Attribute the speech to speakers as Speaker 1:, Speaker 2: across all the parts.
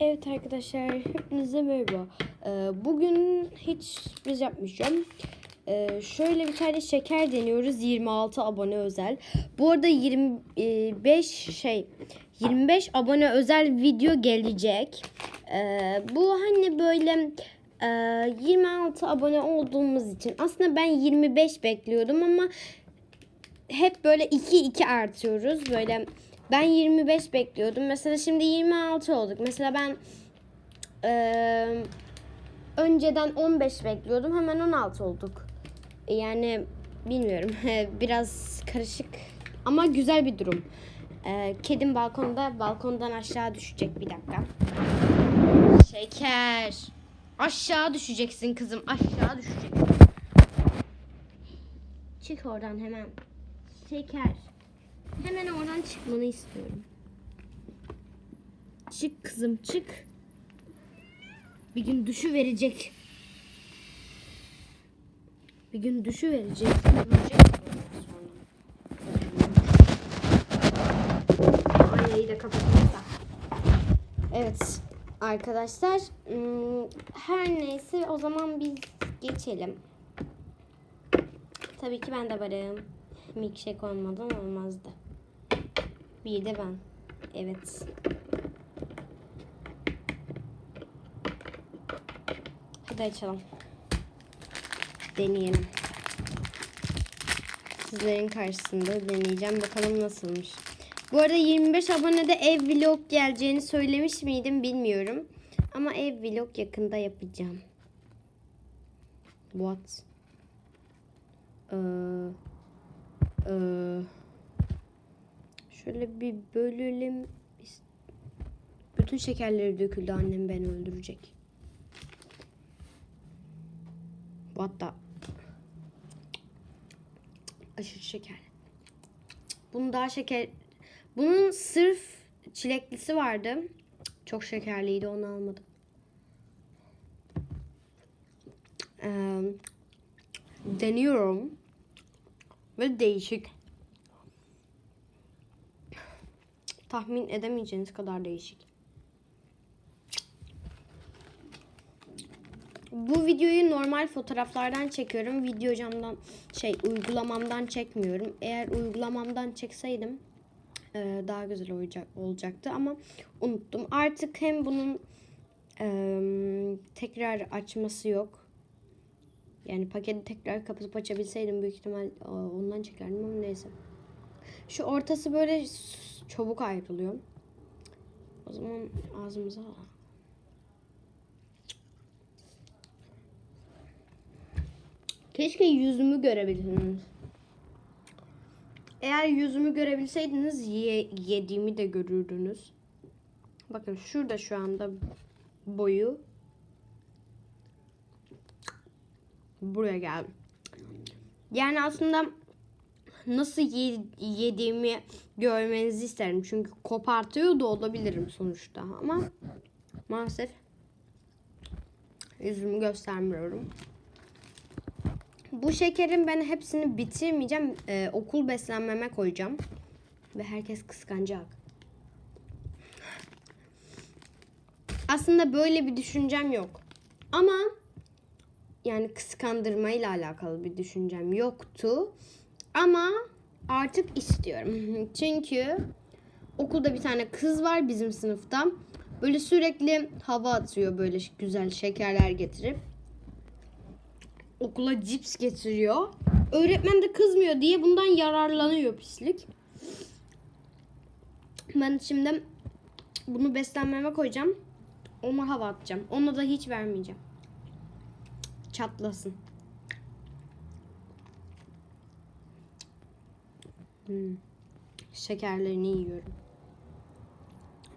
Speaker 1: Evet arkadaşlar hepinize merhaba. Ee, bugün hiç sürpriz yapmayacağım. Ee, şöyle bir tane şeker deniyoruz 26 abone özel. Bu arada 25 şey 25 abone özel video gelecek. Ee, bu hani böyle e, 26 abone olduğumuz için aslında ben 25 bekliyordum ama hep böyle 2-2 artıyoruz. Böyle ben 25 bekliyordum. Mesela şimdi 26 olduk. Mesela ben eee, önceden 15 bekliyordum. Hemen 16 olduk. Yani bilmiyorum. Biraz karışık ama güzel bir durum. Eee, kedim balkonda balkondan aşağı düşecek bir dakika. Şeker. Aşağı düşeceksin kızım. Aşağı düşeceksin. Çık oradan hemen. Şeker. Hemen oradan çıkmanı istiyorum. Çık kızım çık. Bir gün düşü verecek. Bir gün düşü verecek. Aynayı da kapatırsa. Evet arkadaşlar. hmm, Her neyse o zaman biz geçelim. Tabii ki ben de varım. Milkshake olmadan olmazdı. Bir de ben. Evet. Hadi açalım. Deneyelim. Sizlerin karşısında deneyeceğim. Bakalım nasılmış. Bu arada 25 abonede ev vlog geleceğini söylemiş miydim bilmiyorum. Ama ev vlog yakında yapacağım. What? Ee, ee, şöyle bir bölelim. Bütün şekerleri döküldü annem beni öldürecek. What the? Aşırı şeker. Bunun daha şeker... Bunun sırf çileklisi vardı. Çok şekerliydi onu almadım. Ee, deniyorum. Ve değişik. Tahmin edemeyeceğiniz kadar değişik. Bu videoyu normal fotoğraflardan çekiyorum. Video camdan şey uygulamamdan çekmiyorum. Eğer uygulamamdan çekseydim e, daha güzel olacak olacaktı ama unuttum. Artık hem bunun e, tekrar açması yok. Yani paketi tekrar kapatıp açabilseydim büyük ihtimal e, ondan çekerdim ama neyse. Şu ortası böyle çabuk ayrılıyor. O zaman ağzımıza al. Keşke yüzümü görebilseniz. Eğer yüzümü görebilseydiniz ye- yediğimi de görürdünüz. Bakın şurada şu anda boyu. Buraya geldi. Yani aslında nasıl ye- yediğimi görmenizi isterim. Çünkü kopartıyor da olabilirim sonuçta. Ama maalesef yüzümü göstermiyorum. Bu şekerin ben hepsini bitirmeyeceğim. Ee, okul beslenmeme koyacağım. Ve herkes kıskanacak. Aslında böyle bir düşüncem yok. Ama yani kıskandırmayla alakalı bir düşüncem yoktu. Ama artık istiyorum. Çünkü okulda bir tane kız var bizim sınıfta. Böyle sürekli hava atıyor böyle güzel şekerler getirip. Okula cips getiriyor. Öğretmen de kızmıyor diye bundan yararlanıyor pislik. Ben şimdi bunu beslenmeme koyacağım. Ona hava atacağım. Ona da hiç vermeyeceğim. Çatlasın. Hmm. Şekerlerini yiyorum.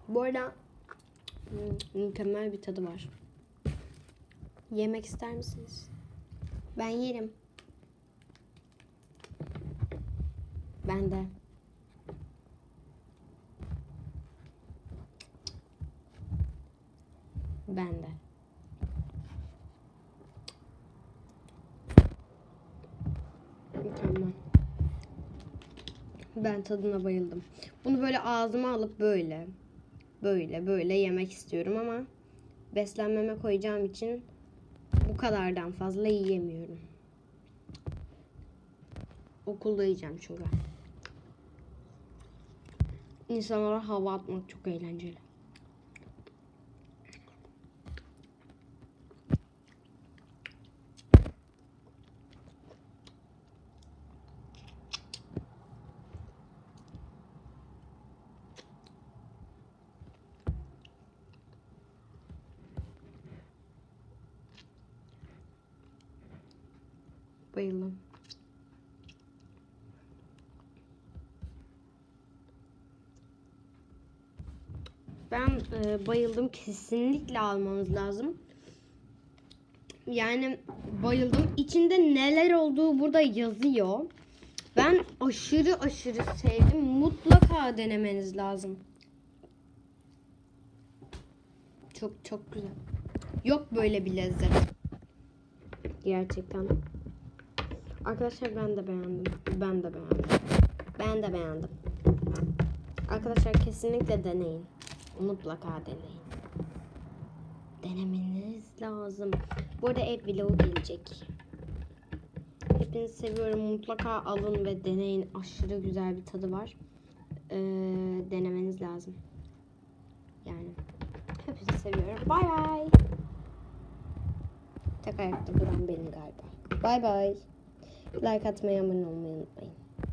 Speaker 1: Bu arada hmm, mükemmel bir tadı var. Yemek ister misiniz? Ben yerim. Ben de. Ben de. Mükemmel. Ben tadına bayıldım. Bunu böyle ağzıma alıp böyle böyle böyle yemek istiyorum ama beslenmeme koyacağım için bu kadardan fazla yiyemiyorum. Okulda yiyeceğim çünkü. İnsanlara hava atmak çok eğlenceli. Bayıldım. Ben e, bayıldım. Kesinlikle almanız lazım. Yani bayıldım. İçinde neler olduğu burada yazıyor. Ben aşırı aşırı sevdim. Mutlaka denemeniz lazım. Çok çok güzel. Yok böyle bir lezzet. Gerçekten. Arkadaşlar ben de beğendim. Ben de beğendim. Ben de beğendim. Arkadaşlar kesinlikle deneyin. Mutlaka deneyin. Denemeniz lazım. Bu arada ev vlogu gelecek. Hepinizi seviyorum. Mutlaka alın ve deneyin. Aşırı güzel bir tadı var. Ee, denemeniz lazım. Yani. Hepinizi seviyorum. Bay bay. Tek ayakta duran benim galiba. Bay bay. like, hacmaya meu nome.